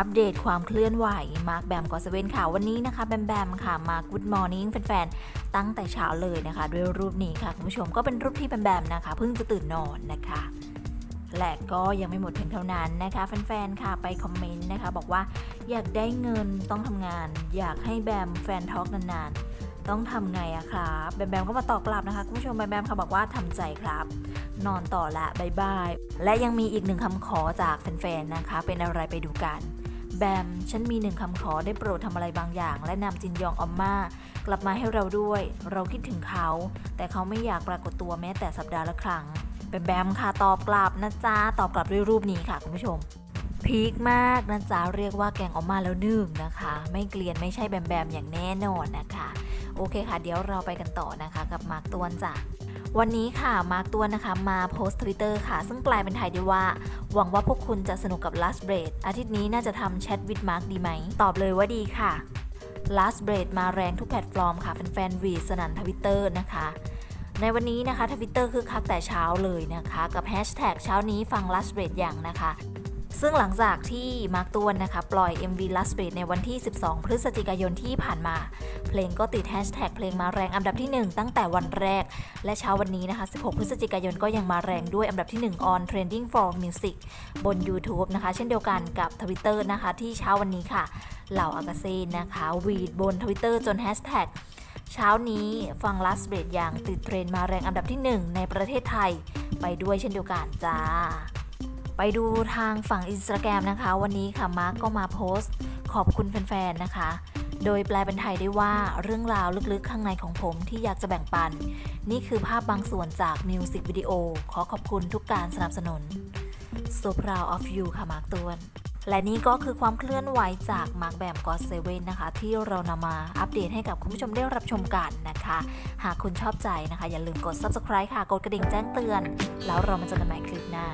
อัปเดตความเคลื่อนไหว มาร์คแบมกอสเวนค่ะ วันนี้นะคะแบมแบมค่ะ มา Good Morning แฟนๆ ตั้งแต่เช้าเลยนะคะ ด้วยรูปนี้ค่ะ คุณผู้ชมก็เป็นรูปที่แบมแบมนะคะ เพิ่งจะตื่นนอนนะคะและก็ยังไม่หมดเพียงเท่านั้นนะคะแฟนๆ ค่ะไปคอมเมนต์นะคะ บอกว่าอยากได้เงินต้องทำงาน อยากให้แบมแฟนทอล์กนานๆ ต้องทำไงอะครับแบมแบมก็มาตอบกลับนะคะคุณผู้ชมแบมแบมค่ะบอกว่าทำใจครับ นอนต่อละบายบาย และยังมีอีกหนึ่งคำขอจากแฟนๆ นะคะ เป็นอะไรไปดูกัน แบม ฉันมีหนึ่งคำขอได้โปรดทำอะไรบางอย่าง และนำจินยองออมมากลับมาให้เราด้วย เราคิดถึงเขา แต่เขาไม่อยากปรากฏตัวแม้แต่สัปดาห์ละครั้งแบมแบมค่ะตอบกลับนะจ๊ะตอบกลับด้วยรูปนี้ค่ะคุณผู้ชมพีคมากนะจ๊ะเรียกว่าแกงออกมาแล้วหนึ่งนะคะ ไม่เกลียนไม่ใช่แบมแบมอย่างแน่นอนนะคะ โอเคค่ะ เดี๋ยวเราไปกันต่อนะคะ กับมาร์กตวนจ้ะ วันนี้ค่ะมาร์กตัวนะคะมาโพสต์ทวิตเตอร์ค่ะ ซึ่งแปลเป็นไทยได้ว่า หวังว่าพวกคุณจะสนุกกับ Last b r a d อาทิตย์นี้น่าจะทำแชทวิดมาร์กดีไหม ตอบเลยว่าดีค่ะ Last b r a d มาแรงทุกแพลตฟอร์มค่ะแฟนๆวีสนันทวิตเตอร์นะคะ ในวันนี้นะคะทวิตเตอร์คือคักแต่เช้าเลยนะคะ กับแฮชแท็กเช้านี้ฟัง Last b r a d อย่างนะคะ ซึ่งหลังจากที่มาร์กตวนนะคะ ปล่อย MV Last b r a d ในวันที่ 12 พฤศจิกายนที่ผ่านมา เพลงก็ติดแฮชแท็กเพลงมาแรงอันดับที่ 1 ตั้งแต่วันแรก และเช้าวันนี้นะคะ 16 พฤศจิกายนก็ยังมาแรงด้วยอันดับที่ 1 on trending for music บน YouTube นะคะ เช่นเดียวกันกับ Twitter นะคะที่เช้าวันนี้ค่ะ เหล่าอากาเซนนะคะวีดบน Twitter จนแฮชแท็กเช้านี้ฟัง Last b r a d อย่างติดเทรนมาแรงอันดับที่ 1 ในประเทศไทย ไปด้วยเช่นเดียวกันจ้า ไปดูทางฝั่งอินสตาแกรมนะคะ วันนี้ค่ะมาร์กก็มาโพสต์ ขอบคุณแฟนๆนะคะ โดยแปลเป็นไทยได้ว่าเรื่องราวลึกๆข้างในของผมที่อยากจะแบ่งปัน นี่คือภาพบางส่วนจากมิวสิกวิดีโอขอขอบคุณทุกการสนับสนุน So proud of you ค่ะมาร์กตวนและนี่ก็คือความเคลื่อนไหวจากมาร์กแบมกอสเซเว่นนะคะ ที่เรานำมาอัปเดตให้กับคุณผู้ชมได้รับชมกันนะคะ หากคุณชอบใจนะคะ อย่าลืมกด subscribe ค่ะ กดกระดิ่งแจ้งเตือน แล้วเรามาเจอกันใหม่คลิปหน้า